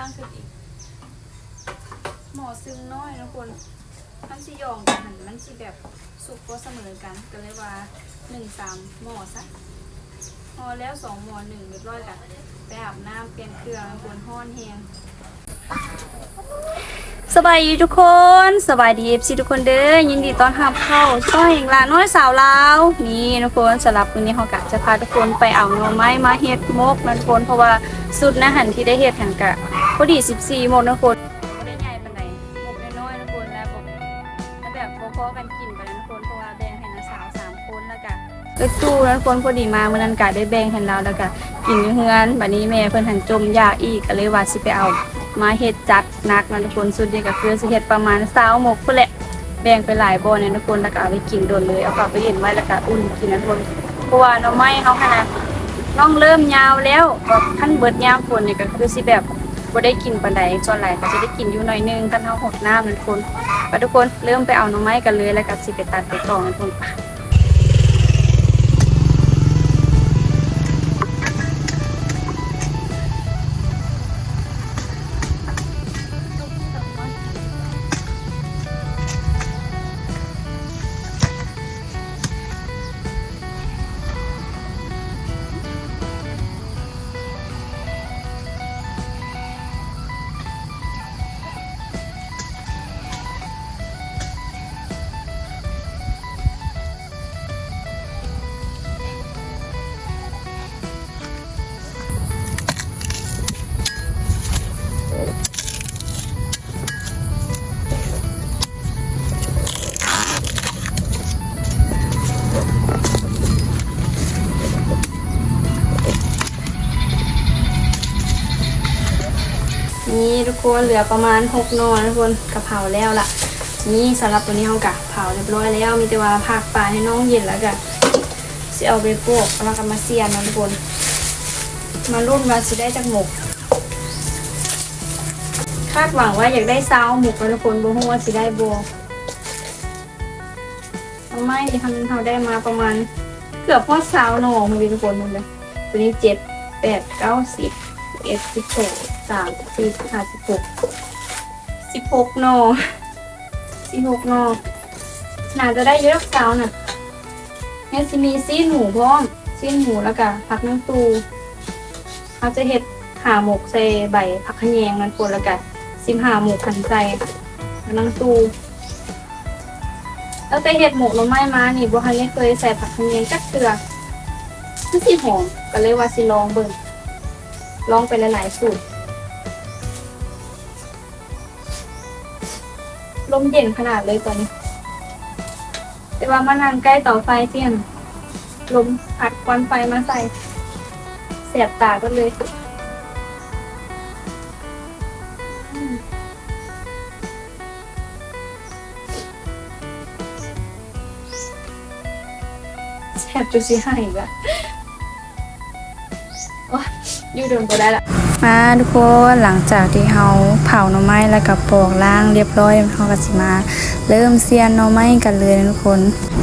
ข้างขึ้นอีก หมอซึมน้อยนะคนมันสิยองกันหันมันสิแบบสุกก็เสมอกันก็เลยว่าหนึ่งสามหมอซะพอแล้วสองหมอหนึ่งเรียบร้อยกันไปอาบน้ำเปลี่ยนเครื่องคนห้อนแหงสบายดีทุกคนสบายดีเอฟซีทุกคนเด้อยินดีต้อนรับเข้าช่องแห่งลาน้อยสาวลาวนี่ทุกคนสำหรับวันนี้เขากะจะพาทุกคนไปเอาหน่อไม้มาเฮ็ดมกนะทุกคนเพราะว่าสุดนะหันที่ได้เฮ็ดหันกะ อดี 14โมงนะทุกคนบ่ได้ใหญ่ปานใดมกน้อยๆนะทุกคนแล้วแบบแล้วแบบพอๆกันกินไปนะทุกคนเพราะว่าแบ่งให้นะสาวสามคนแล้วก็ก็ตู้นะทุกคนพอดีมาเมื่อนั้นกะได้แบ่งให้เราแล้วก็กินอยู่เฮือนบัดนี้แม่เพิ่นหันจมยาอีกก็เลยว่าสิไปเอา มาเฮ็ดจัดหนักนะทุกคนสุดนี้ก็คือสิเฮ็ดประมาณ20หมกพุ่นแหละ แบ่งไปหลายบ่อเนี่ยทุกคนแล้วก็เอาไปกินโดนเลยเอาฝากไปเห็นไว้แล้วก็อุ่นกินนะทุกคนเพราะว่าหน่อไม้เฮาขนาดน้องเริ่มยาวแล้วแบบขั้นเบิดยามฝนเนี่ยก็คือสิแบบ บ่ได้กินปานใดส่วนหลายก็สิได้กินอยู่หน่อยนึงคันเฮาหดน้ำนั่นคนไปทุกคนเริ่มไปเอาหน่อไม้กันเลยแล้วก็สิไปตัดไปตองนั่นคน คนเหลือประมาณ6นอนทุกคนกะเพราแล้วล่ะ นี่สำหรับตัวนี้เฮากะเผาเรียบร้อยแล้วมีแต่ว่าผักปลาให้น้องเย็นแล้วก็สิเอาไปโปกแล้วก็มาเสียนนะทุกคน มารุ่นว่าสิได้จากหมก คาดหวังว่าอยากได้ซาวหมกนะทุกคนบ่ฮู้ว่าสิได้บ่เอาไม่ทำเขาได้มาประมาณเกือบพอซาวหน่อมาเป็นทุกคนหมดเลยตัวนี้เจ็ดแปดเก้าสิบเอ็ดสิบสอง สามสี่ห้าสิบหกสิบหกหน่อสิบหกนอน่าจะได้เยอะสาวน่ะเนี่ยสิมีซีนหมูพร้อมซีนหมูแล้วก็ผักน้ำตูเขาจะเห็ดห่าหมกใส่ใบผักขะแยงนั่นคนแล้วก็ซิมห่าหมูขันใจผักน้ำตูแล้วแต่เห็ดหมกหน่อไม้มานี่บัวฮันนี่เคยใส่ผักขะแยงจักเตือคือสิหอมก็เลยว่าสิลองเบิ่งลองไปหลายๆสูตร ลมเย็นขนาดเลยตอนนี้ แต่ว่ามานั่งใกล้เต่อไฟเตี้ยนลมพัดควันไฟมาใส่เสียบตาก็เลยแสบจุสิให้อีกอะโอ๊ยอยู่เดินไปได้ละ มาทุกคนหลังจากที่เฮาเผาหน่อไม้แล้วก็ปอกล่างเรียบร้อยเฮาก็สิมา เริ่มเสียนหน่อไม้กันเลยนะทุกคน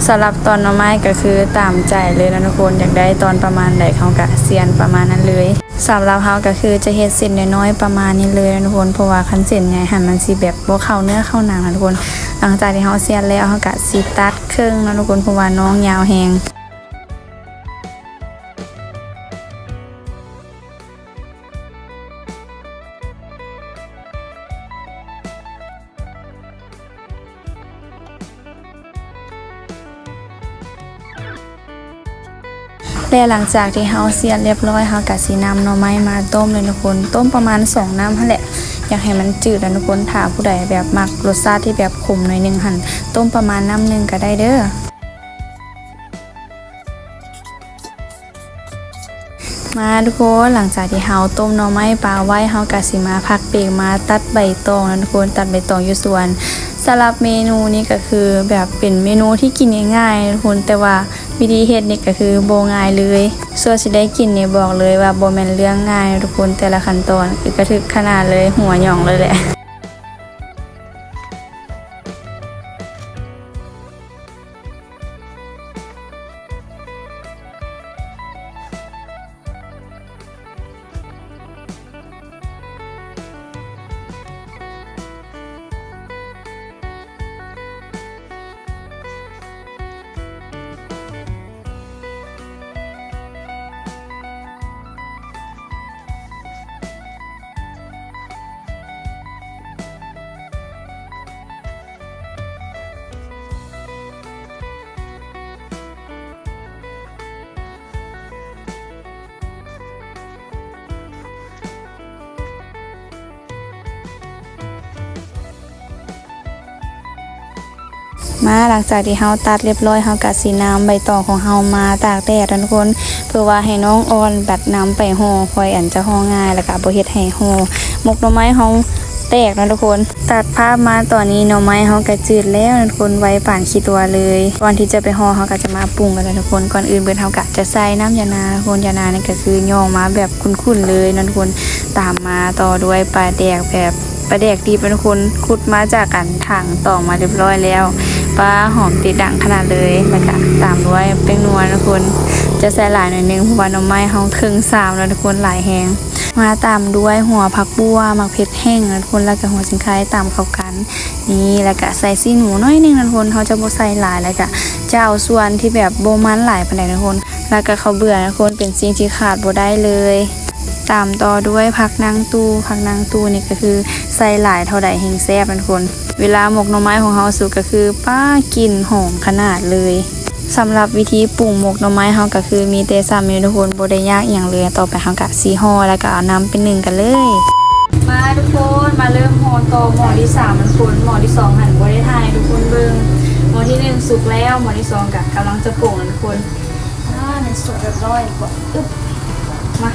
สำหรับตอนหน่อไม้ก็คือตามใจเลยนะทุกคนอยากได้ตอนประมาณใดเขาก็เสียนประมาณนั้นเลยสำหรับเฮาก็คือจะเฮ็ดเส้นน้อยๆประมาณนี้เลยนะทุกคนเพราะว่าคันเส้นใหญ่หันมันสิแบบบ่เข้าเนื้อเข้าหนังนะทุกคน หลังจากที่เฮาเสียนแล้วเฮาก็สิตัดครึ่งนะทุกคนเพราะว่าน้องยาวแฮง และหลังจากที่เฮาเสียนเรียบร้อยเฮาก็สินำหน่อไม้มาต้มเลยทุกคนต้มประมาณ2น้ำหั่นแหละ อยากให้มันจืดนะทุกคนถ้าผู้ใดแบบมักรสชาติที่แบบขมหน่อยหนึงหั่นต้มประมาณน้ำหนึ่งก็ได้เด้อมาทุกคนหลังจากที่เฮาต้มหน่อไม้ปลาไว้เฮาก็สิมาพักเบรกมาตัดใบตองนะทุกคนตัดใบตองอยู่ส่วน สำหรับเมนูนี้ก็คือแบบเป็นเมนูที่กินง่ายๆทุกคนแต่ว่าวิธีเฮ็ดนี่ก็คือโบง่ายเลยส่วนสิได้กินเนี่ยบอกเลยว่าโบแมนเรื่องง่ายทุกคนแต่ละขั้นตอนคือกระทึกขนาดเลยหัวหย่องเลยแหละ มาหลังจากที่เฮาตัดเรียบร้อยเฮาก็สินํใบตองของเฮามาตากแดดนะทุกคน เพื่อว่าให้น้องออนแบัดน้ำไปห่อคอยอันจะห่อง่ายแล้วก็บ่เฮ็ดให้ห่อมกหน่อไม้เฮาแตกนะทุกคน ตัดภาพมาตอนนี้หน่อไม้เฮาก็จืดแล้วนะทุกคนไว้ป่านขี้ตัวเลยก่อนที่จะไปห่อเฮาก็จะมาปรุงกันแล้วทุกคนก่อนอื่นเบิ่นเฮาก็จะใส่น้ำยานาคนยานานี่ก็คือย่องมาแบบคุ้นๆเลยนะทุกคนตามมาต่อด้วยปลาแดกแบบปลาแดกดีเป็นคนขุดมาจากกันถังตอมาเรียบร้อยแล้ว ปลาหอมติดดังขนาดเลยแล้วก็ตามด้วยแป้งนัวนะทุกคนจะใส่หลายหน่อยนึงเพราะว่าน่อไม้เฮาครึ่งสามแล้วทุกคนหลายแฮงมาตามด้วยหัวผักบัวหมักเผ็ดแห้งนะทุกคนแล้วก็หัวสิงไคร้ตามเข้ากัน นี่แล้วก็ใส่ซีหนูน้อยหนึงนะทุกคนเขาจะบ่ใส่หลายแล้วก็จะเอาส่วนที่แบบโบมันหลายปานใดนะทุกคนแล้วก็เขาเบื่อนะทุกคนเป็นสิ่งที่ขาดบ่ได้เลย ตามต่อด้วยผักนางตูผักนางตูนี่ก็คือใส่หลายเท่าใดแห่งแซ่บนะทุกคน เวลาหมกหน่อไม้ของเฮาสุกก็คือป้ากลิ่นหอมขนาดเลยสำหรับวิธีปรุงหมกหน่อไม้เฮาก็คือมีแต่ซ้ำอยู่ทุกคนบ่ได้ยากอหย่างเลยต่อไปเฮาก็สีห่อแล้วก็เอาน้ำเป็นหนึ่งกันเลย มาทุกคนมาเริ่มห่อต่อหมอที่สามมันคนหมอที่สองหันบ่ได้ทายทุกคนเบิ่งหมอที่หนึ่งสุกแล้วหมอที่สองก็กำลังจะปรุงนะทุกคนอ่ามันสุกเรียบร้อยกว่าอึ๊บมา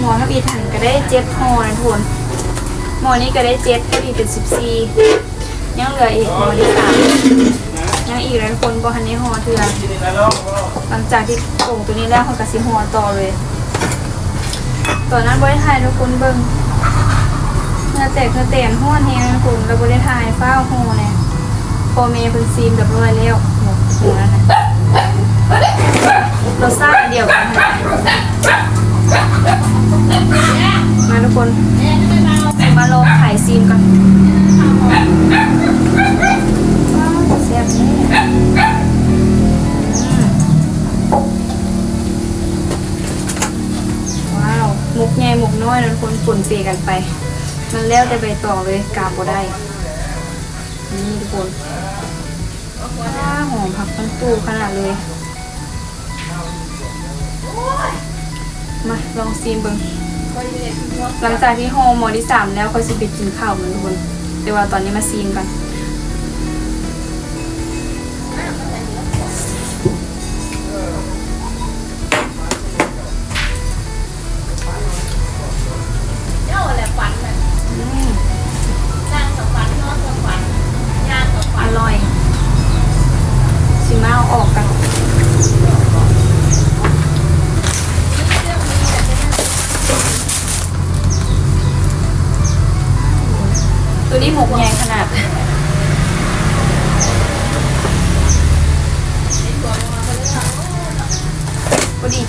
หมอทับอีถันก็ได้เจ็ดหอนะทุนหมอนี้ก็ได้เจ็ดพอดีเป็นสิบสี่ยังเหลืออีกหมอที่สามยังอีกแล้วทุกคนบ่ทันได้ห่อเทื่อหลังจากที่โป่งตัวนี้แล้วเขากระสิหัวต่อเลยตอนนั้นบริถ่ายทุกคนเบิ่งเนื้อแตกเนื้อแตนห้อนแฮงทุกคนเราบริถ่ายฟ้าโฮเนี่ยพอเมย์เป็นซีมเรียบร้อยแล้วหมดหัวแล้วนะรสชาติเดียวกันค่ะ มาทุกคนมาลองไข่ซีมกันว้าวแซ่บแน่ว้าวหมุกใหญ่หมุกน้อยนะทุกคนปนเปกันไป มันแล้วแต่ใบตองเลยกาบบ่ได้ นี่ทุกคนหอมผักทั้งตู้ขนาดเลย มาลองซีมเบิ้งหลังจากที่โฮมหมอที่สามแล้วก็สิไปกินข้าวเหมือนทุกคนแต่ว่าตอนนี้มาซีมกัน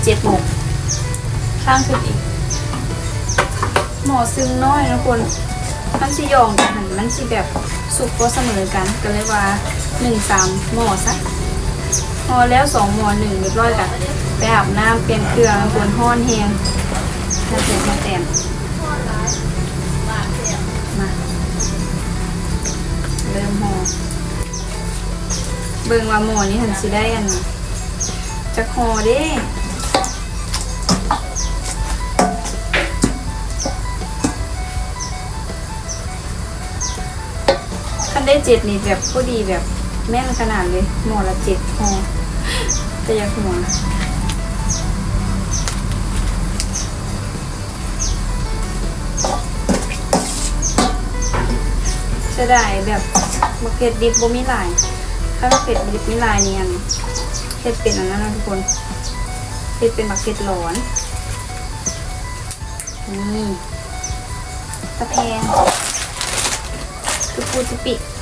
เจ็ดหมกข้างขึ้นอีก หมอซึมน้อยนะคนมันสิยองกันหันมันสิแบบสุกก็เสมอกันก็เลยว่าหนึ่งสามหมอสักพอแล้วสองหมอหนึ่งเรียบร้อยกันไปอาบน้ำเปลี่ยนเครื่องควรห้อนแหงมาเสร็จมาแตนมาเริ่มหอเบิ่งว่าหมอนี้หันสิได้อันจะห่อเด้ นได้เจ็ดนี่แบบพอดีแบบแม่นขนาดเลยหมอละเจ็ดพอแต่อยากหัวจะได้แบบมะเขือดิบบ่มีลาย ถ้ามะเขือดิบมีลายเนี่ยเฮ็ดเป็นอันนั้นนะทุกคนเฮ็ดเป็นมะเขือหลอนนี่ตะแพง ตุปู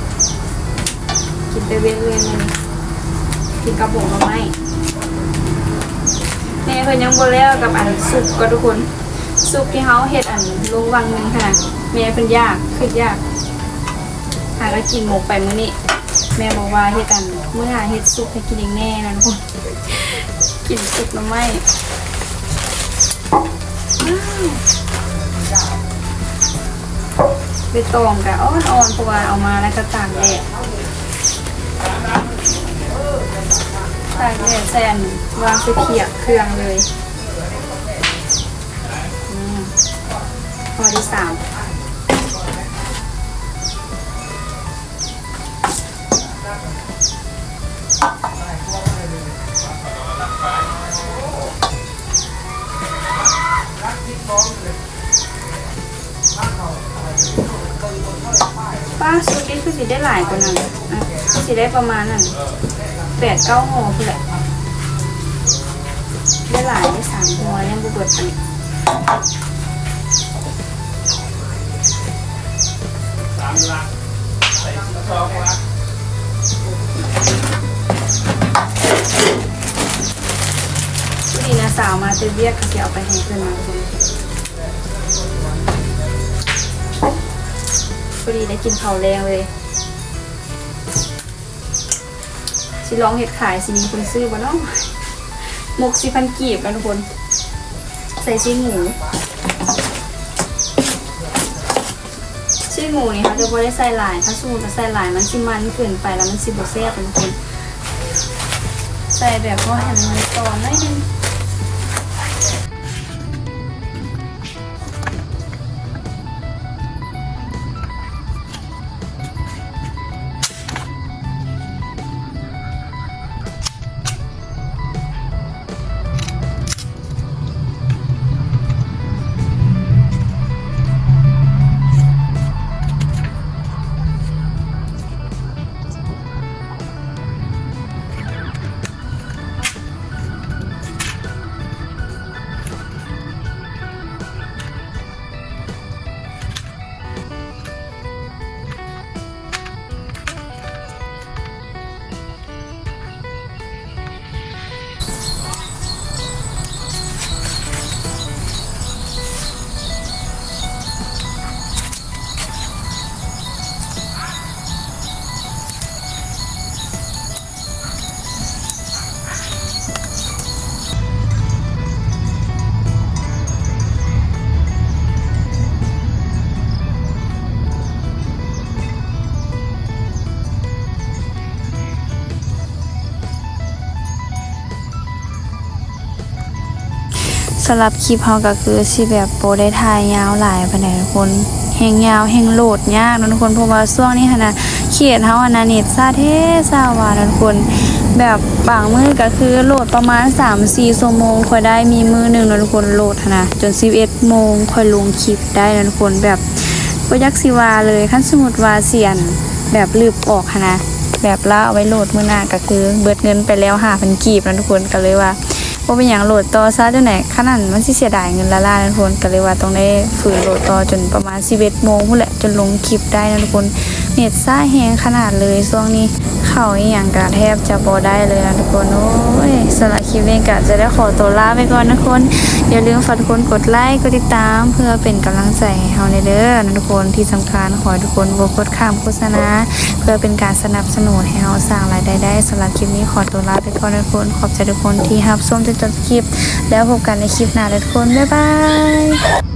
กินไปเว้นเลยมันกินกับผงมาไหมแม่เพิ่นยังบ่แล้วกับอันสุกก็ทุกคนสุกที่เฮาเฮ็ดอันลงวังนึงค่ะแม่เพิ่นยากคือยากหาก็กินหมกไปมื้อนี้แม่บอกว่าเฮ็ดอันเมื่อหาเฮ็ดสุกให้กินเองแน่นะทุกคนกินสุกหน่อไม้ใบตองกะอ่อนๆเพราะว่าเอามาแล้วก็ตากแดด ตากแดดแซนวางไปเขียกเครื่องเลยอมพอที่สาม ป้าสุดนี้คือสิได้หลายกว่านั้นอะคือสิได้ประมาณนั้นแปดเก้าห่อคือแหละได้หลายได้สามหัวยังบุเบิดอันนี้พี่นะสาวมาเตเบียกก็จะเอาไปให้เพื่อนมาคน พอดีได้กินข้าวแรงเลยสิลองเห็ดขายสิมีคนซื้อบ่เนาะหมกสิพันกีบนะทุกคน ใส่ชิ้นหมูชิ้นหมูนี่เขาจะบ่ได้ใส่หลายถ้าสูตรใส่หลายมันสิมันเกินไปแล้วมันสิบ่แซ่บนะทุกคน ใส่แบบว่าให้มันตอนหน่อยนึงำหรับคลิปเฮาก็คือสิแบบโปรได้ถ่ายยาวหลายปานใดทุกคนแหงยาวแหงโหลดยากนะทุกคนเพราะว่าช่วงนี้หันนะเขียดเฮาอันนะเน็ตซาเทซาวานะทุกคนแบบบางมือก็คือโหลดประมาณ 3-4ชั่วโมงค่อยได้มีมือหนึ่งนะทุกคนโหลดนะจน11โมงค่อยลงคลิปได้นะทุกคนแบบบ่ยักสิว่าเลยคันสมมุติว่าเสียนแบบลืบออกนะแบบละเอาไว้โหลดมื้อหน้าก็คือเบิดเงินไปแล้ว5,000กีบนะทุกคนก็เลยว่า ว่าเป็นอย่างโหลดต่อซะจนไหนขนาดมันสิเสียดายเงินละล่านะทุกคนก็เลยว่าต้องได้ฝืนโหลดต่อจนประมาณ11โมงพุ่นแหละจนลงคลิปได้นะทุกคนเน็ตซ่าแฮงขนาดเลยช่วงนี้ เขาอีหยังก็แทบจะบ่ได้เลยนะทุกคน โอ้ยสำหรับคลิปนี้ก็จะได้ขอตัวลาไปก่อนนะทุกคน อย่าลืมฝากทุกคนกดไลค์ กดติดตาม เพื่อเป็นกำลังใจให้เฮาในเด้อนะทุกคนที่สำคัญขอทุกคนบกดข้ามโฆษณา เพื่อเป็นการสนับสนุนให้เราสร้างรายได้ได้สำหรับคลิปนี้ขอตัวลาไปก่อนนะทุกคน ขอบใจทุกคนที่รับชมจนจบคลิป แล้วพบกันในคลิปหน้าทุกคน บ๊ายบาย